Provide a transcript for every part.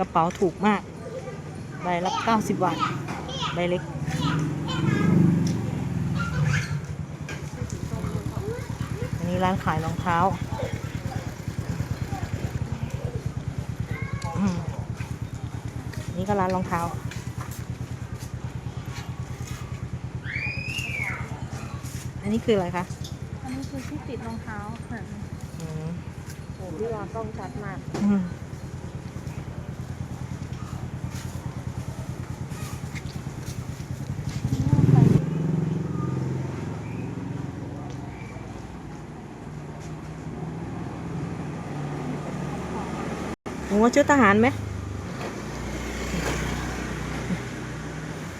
กระเป๋าถูกมาก ใบละ90 บาท ใบเล็ก อันนี้ร้านขายรองเท้าอืมนี่ก็ร้านรองเท้าอันนี้คืออะไรคะ อันนี้คือที่ติดรองเท้าค่ะอืมโอ้พี่วากล้องชัดมาก อืมหนูว่าชุดทหารไหม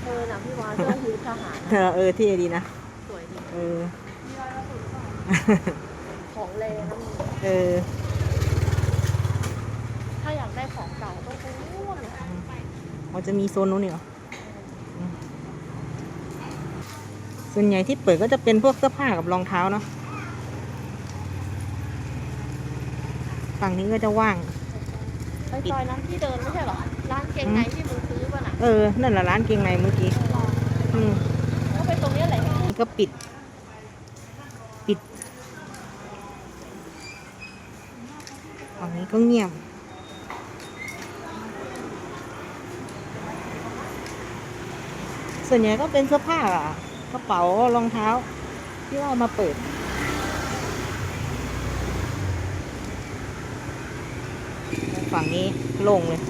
เออนะพี่วาเสื้อฮิวทหารเออเออเที่ดีนะ สวยดี เออ ของแรงนะมึงเออ ถ้าอยากได้ของเก่าต้องไปนู่นเลยมันจะมีโซนนู้นนี่เหรออืมส่วนใหญ่ที่เปิดก็จะเป็นพวกเสื้อผ้ากับรองเท้าเนาะฝั่งนี้ก็จะว่าง ไปซอยนั้นที่เดินไม่ใช่เหรอ ร้านเกงในที่มึงซื้อป่ะน่ะเออ นั่นแหละร้านเกงในเมื่อกี้อืมก็ไปตรงเนี้ยแหละนี่ก็ปิด ปิดฝั่งนี้ก็เงียบส่วนใหญ่ก็เป็นเสื้อผ้าอะกระเป๋ารองเท้า ที่ว่าเอามาเปิด ฝั่งนี้โล่งเลย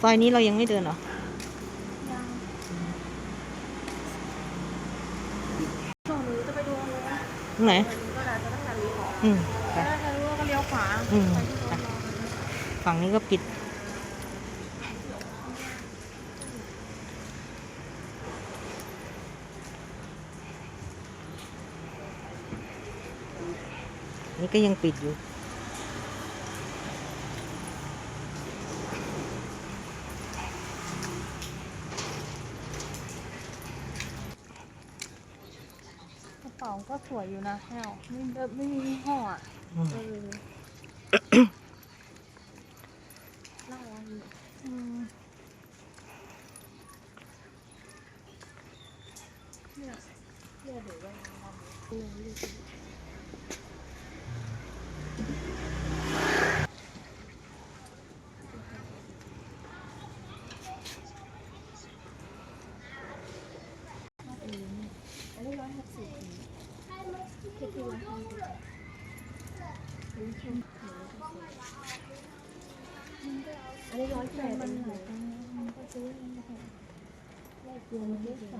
ซอยนี้เรายังไม่เดินเหรอช่วงนี้จะไปดูอะไรนะตรงไหนก็ได้จะต้องการรีของอืมไปถ้าจะรู้ก็เลี้ยวขวา อืม ไปที่โซน ไป รอ ฝั่งนี้ก็ปิด นี่ก็ยังปิดอยู่ กระเป๋าก็สวยอยู่นะแก้วไม่แบบไม่มียี่ห้ออะอืม เออน่ารักดีอืมเนี่ยเนี่ยเดี๋ยวว่าอืมอันนี้ร้อยหกสิบคิดดูนะ อันนี้ร้อยแปดมันหายไปมันก็ซื้อมันก็แพงได้ตัวมันเล็กไป